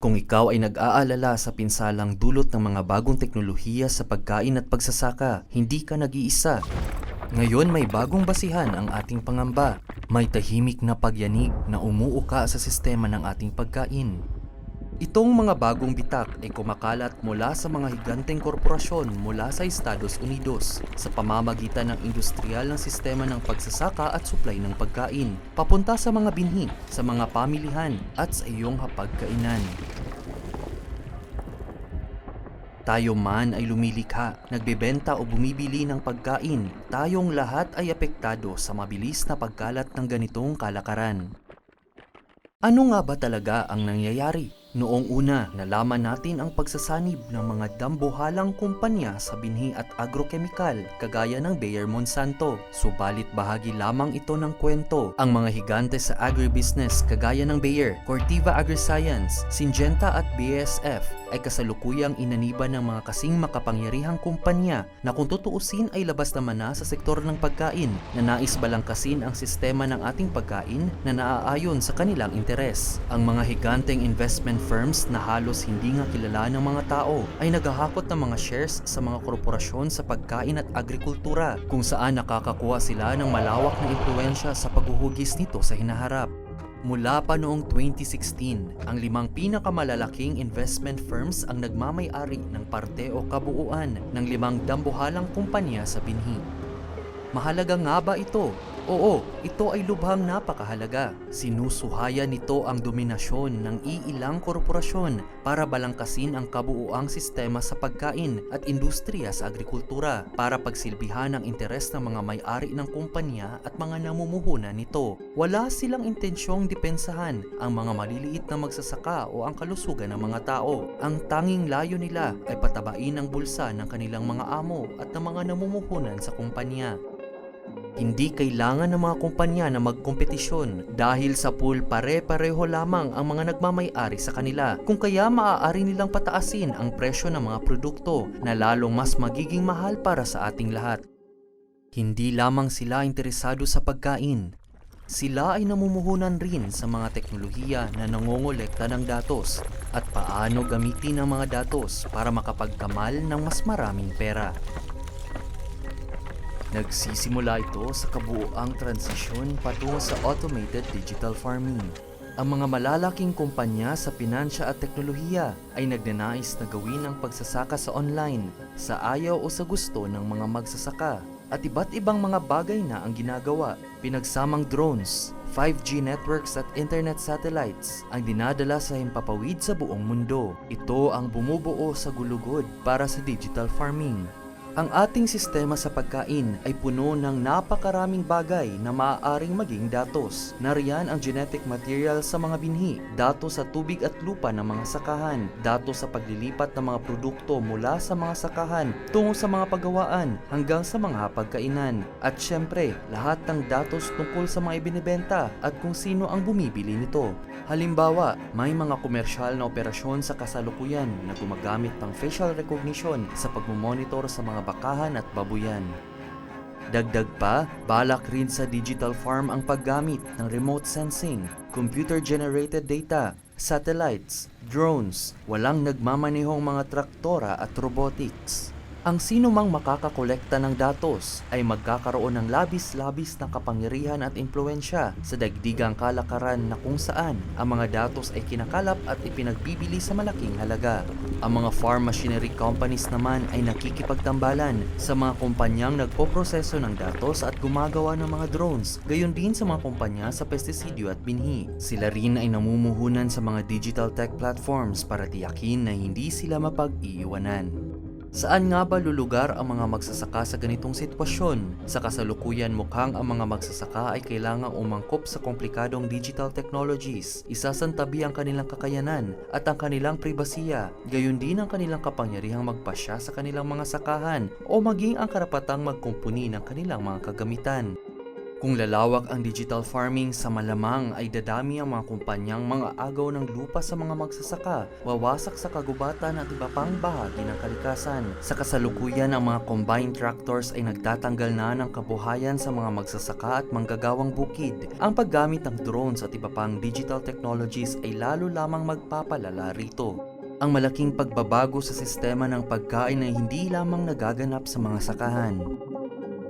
Kung ikaw ay nag-aalala sa pinsalang dulot ng mga bagong teknolohiya sa pagkain at pagsasaka, hindi ka nag-iisa. Ngayon may bagong basihan ang ating pangamba. May tahimik na pagyanig na umuuka sa sistema ng ating pagkain. Itong mga bagong bitak ay kumakalat mula sa mga higanteng korporasyon mula sa Estados Unidos sa pamamagitan ng industrial ng sistema ng pagsasaka at supply ng pagkain, papunta sa mga binhi, sa mga pamilihan at sa iyong hapagkainan. Tayo man ay lumilikha, nagbebenta o bumibili ng pagkain, tayong lahat ay apektado sa mabilis na pagkalat ng ganitong kalakaran. Ano nga ba talaga ang nangyayari? Noong una, nalaman natin ang pagsasanib ng mga dambuhalang kumpanya sa binhi at agrokemikal kagaya ng Bayer Monsanto. Subalit bahagi lamang ito ng kwento. Ang mga higante sa agribusiness kagaya ng Bayer, Corteva Agriscience, Syngenta at BASF ay kasalukuyang inaniban ng mga kasing makapangyarihang kumpanya na kung tutuusin ay labas naman na sa sektor ng pagkain na nais balangkasin ang sistema ng ating pagkain na naaayon sa kanilang interes. Ang mga higanteng investment firms na halos hindi nga kilala ng mga tao ay naghahakot ng mga shares sa mga korporasyon sa pagkain at agrikultura kung saan nakakakuha sila ng malawak na impluensya sa paghuhugis nito sa hinaharap. Mula pa noong 2016, ang limang pinakamalalaking investment firms ang nagmamay-ari ng parte o kabuuan ng limang dambuhalang kumpanya sa binhi. Mahalaga nga ba ito? Oo, ito ay lubhang napakahalaga. Sinusuhaya nito ang dominasyon ng iilang korporasyon para balangkasin ang kabuuang sistema sa pagkain at industriya sa agrikultura para pagsilbihan ang interes ng mga may-ari ng kumpanya at mga namumuhunan nito. Wala silang intensyong depensahan ang mga maliliit na magsasaka o ang kalusugan ng mga tao. Ang tanging layo nila ay patabain ang bulsa ng kanilang mga amo at ng mga namumuhunan sa kumpanya. Hindi kailangan ng mga kumpanya na magkompetisyon dahil sa pool pare-pareho lamang ang mga nagmamay-ari sa kanila kung kaya maaari nilang pataasin ang presyo ng mga produkto na lalong mas magiging mahal para sa ating lahat. Hindi lamang sila interesado sa pagkain, sila ay namumuhunan rin sa mga teknolohiya na nangongolekta ng datos at paano gamitin ang mga datos para makapagkamal ng mas maraming pera. Nagsisimula ito sa kabuoang transisyon patungo sa automated digital farming. Ang mga malalaking kumpanya sa pinansya at teknolohiya ay nagnanais na gawin ang pagsasaka sa online sa ayaw o sa gusto ng mga magsasaka at iba't ibang mga bagay na ang ginagawa. Pinagsamang drones, 5G networks at internet satellites ang dinadala sa himpapawid sa buong mundo. Ito ang bumubuo sa gulugod para sa digital farming. Ang ating sistema sa pagkain ay puno ng napakaraming bagay na maaaring maging datos. Nariyan ang genetic material sa mga binhi, datos sa tubig at lupa ng mga sakahan, datos sa paglilipat ng mga produkto mula sa mga sakahan tungo sa mga pagawaan hanggang sa mga pagkainan. At syempre, lahat ng datos tungkol sa mga ibinibenta at kung sino ang bumibili nito. Halimbawa, may mga komersyal na operasyon sa kasalukuyan na gumagamit ng facial recognition sa pagmumonitor sa mga bakahan at babuyan. Dagdag pa, balak rin sa digital farm ang paggamit ng remote sensing, computer-generated data, satellites, drones, walang nagmamanehong mga traktora at robotics. Ang sino mang makakakolekta ng datos ay magkakaroon ng labis-labis na kapangyarihan at impluensya sa dagdigang kalakaran na kung saan ang mga datos ay kinakalap at ipinagbibili sa malaking halaga. Ang mga farm machinery companies naman ay nakikipagtambalan sa mga kumpanyang nagpoproseso ng datos at gumagawa ng mga drones, gayon din sa mga kumpanya sa pestisidyo at binhi. Sila rin ay namumuhunan sa mga digital tech platforms para tiyakin na hindi sila mapag-iiwanan. Saan nga ba lulugar ang mga magsasaka sa ganitong sitwasyon? Sa kasalukuyan mukhang ang mga magsasaka ay kailangang umangkop sa komplikadong digital technologies. Isasantabi ang kanilang kakayanan at ang kanilang pribasiya, gayon din ang kanilang kapangyarihang magpasya sa kanilang mga sakahan o maging ang karapatang magkumpuni ng kanilang mga kagamitan. Kung lalawak ang digital farming sa malamang ay dadami ang mga kumpanyang mga agaw ng lupa sa mga magsasaka, wawasak sa kagubatan at iba pang bahagi ng kalikasan. Sa kasalukuyan, ang mga combine tractors ay nagtatanggal na ng kabuhayan sa mga magsasaka at manggagawang bukid. Ang paggamit ng drones at iba pang digital technologies ay lalo lamang magpapalala rito. Ang malaking pagbabago sa sistema ng pagkain ay hindi lamang nagaganap sa mga sakahan.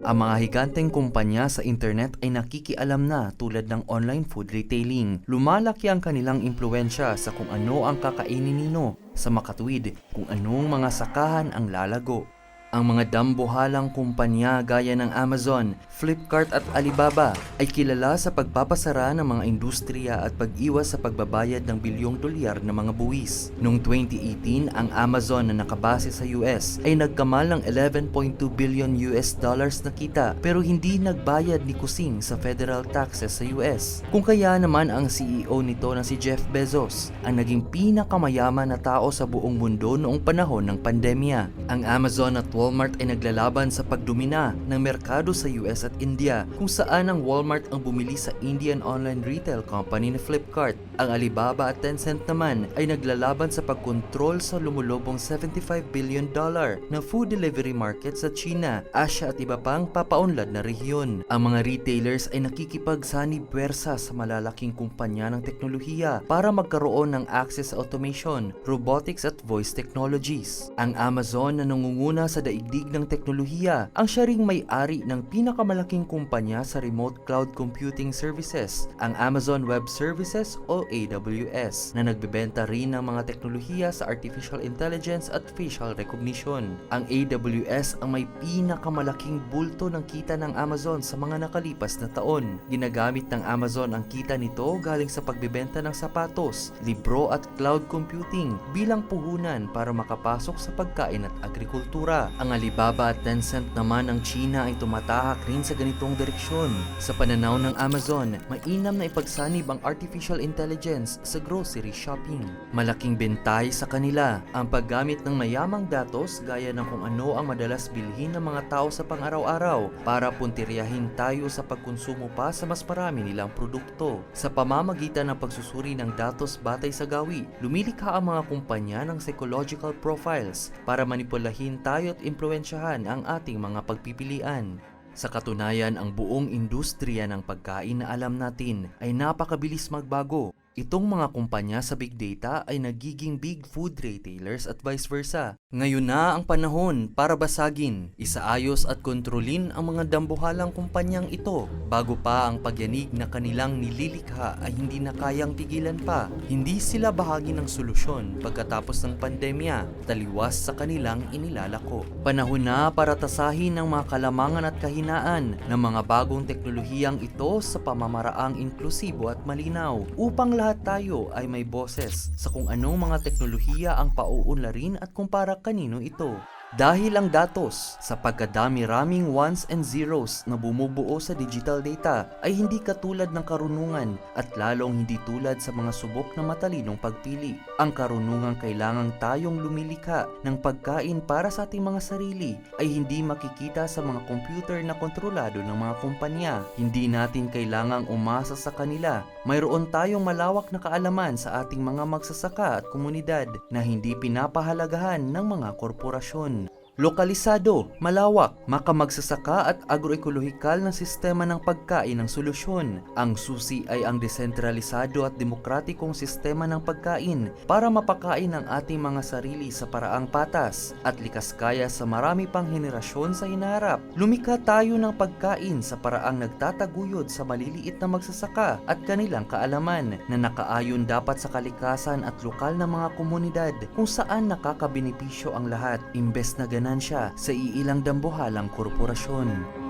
Ang mga higanteng kumpanya sa internet ay nakikialam na tulad ng online food retailing. Lumalaki ang kanilang impluensya sa kung ano ang kakainin nino, sa makatuwid kung anong mga sakahan ang lalago. Ang mga dambuhalang kumpanya gaya ng Amazon, Flipkart at Alibaba ay kilala sa pagpapasara ng mga industriya at pag-iwas sa pagbabayad ng bilyong dolyar ng mga buwis. Noong 2018, ang Amazon na nakabase sa US ay nagkamal ng 11.2 billion US dollars na kita pero hindi nagbayad ni kusing sa federal taxes sa US. Kung kaya naman ang CEO nito na si Jeff Bezos ang naging pinakamayaman na tao sa buong mundo noong panahon ng pandemya. Ang Amazon at Walmart ay naglalaban sa pagdomina ng merkado sa US at India kung saan ang Walmart ang bumili sa Indian online retail company na Flipkart. Ang Alibaba at Tencent naman ay naglalaban sa pagkontrol sa lumulubong 75 billion dollar na food delivery market sa China, Asia at iba pang papaunlad na rehiyon. Ang mga retailers ay nakikipagsani puwersa sa malalaking kumpanya ng teknolohiya para magkaroon ng access sa automation, robotics at voice technologies. Ang Amazon na nangunguna sa daigdig ng teknolohiya ang siya ring may-ari ng pinakamalaking kumpanya sa remote cloud computing services, ang Amazon Web Services o AWS, na nagbebenta rin ng mga teknolohiya sa artificial intelligence at facial recognition. Ang AWS ang may pinakamalaking bulto ng kita ng Amazon sa mga nakalipas na taon. Ginagamit ng Amazon ang kita nito galing sa pagbebenta ng sapatos, libro at cloud computing bilang puhunan para makapasok sa pagkain at agrikultura. Ang Alibaba at Tencent naman ng China ay tumatahak rin sa ganitong direksyon. Sa pananaw ng Amazon, mainam na ipagsanib ang artificial intelligence sa grocery shopping. Malaking bentay sa kanila ang paggamit ng mayamang datos gaya ng kung ano ang madalas bilhin ng mga tao sa pang-araw-araw para puntiryahin tayo sa pagkonsumo pa sa mas marami nilang produkto. Sa pamamagitan ng pagsusuri ng datos batay sa gawi, lumilikha ang mga kumpanya ng psychological profiles para manipulahin tayo at impluensyahan ang ating mga pagpipilian. Sa katunayan, ang buong industriya ng pagkain na alam natin ay napakabilis magbago. Itong mga kumpanya sa big data ay nagiging big food retailers at vice versa. Ngayon na ang panahon para basagin, isaayos at kontrolin ang mga dambuhalang kumpanyang ito bago pa ang pagyanig na kanilang nililikha ay hindi na kayang pigilan pa. Hindi sila bahagi ng solusyon pagkatapos ng pandemya, taliwas sa kanilang inilalako. Panahon na para tasahin ang mga kalamangan at kahinaan ng mga bagong teknolohiyang ito sa pamamaraang inklusibo at malinaw upang lahat tayo ay may boses sa kung anong mga teknolohiya ang pauunlarin at kung para kanino ito. Dahil ang datos sa pagkadami-raming ones and zeros na bumubuo sa digital data ay hindi katulad ng karunungan at lalong hindi tulad sa mga subok na matalinong pagpili. Ang karunungang kailangang tayong lumilikha ng pagkain para sa ating mga sarili ay hindi makikita sa mga computer na kontrolado ng mga kumpanya. Hindi natin kailangang umasa sa kanila. Mayroon tayong malawak na kaalaman sa ating mga magsasaka at komunidad na hindi pinapahalagahan ng mga korporasyon. Lokalisado, malawak, makamagsasaka at agroekolohikal na sistema ng pagkain ng solusyon. Ang susi ay ang desentralisado at demokratikong sistema ng pagkain para mapakain ang ating mga sarili sa paraang patas at likas kaya sa marami pang henerasyon sa hinaharap. Lumikha tayo ng pagkain sa paraang nagtataguyod sa maliliit na magsasaka at kanilang kaalaman na nakaayon dapat sa kalikasan at lokal na mga komunidad kung saan nakakabenepisyo ang lahat imbes na ganansya sa iilang dambuhalang korporasyon.